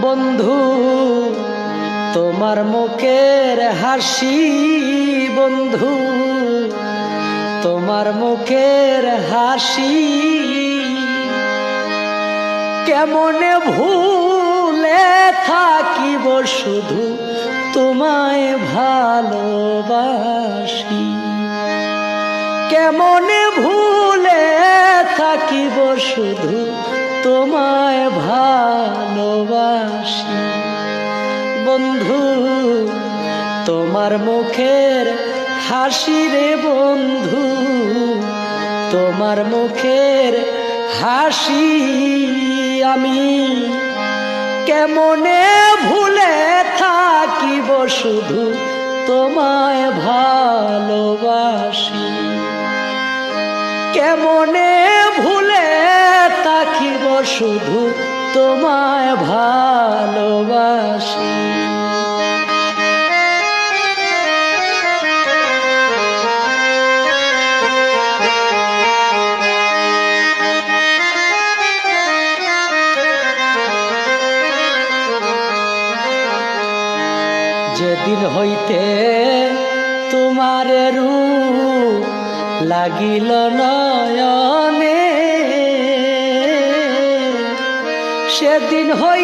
বন্ধু, তোমার মুখের হাসি বন্ধু, তোমার মুখের হাসি কেমনে ভুলে থাকিব শুধু তোমায় ভালোবাসি? কেমনে ভুলে থাকিব শুধু তোমায় ভালোবাসি। বন্ধু, তোমার মুখের হাসি রে বন্ধু, তোমার মুখের হাসি আমি কেমনে ভুলে থাকিব শুধু তোমায় ভালোবাসি। কেমনে ভুলে শুধু তোমায় ভালোবাসি। যেদিন হইতে তোমার রূপ লাগিল নয়নে সেদিন হই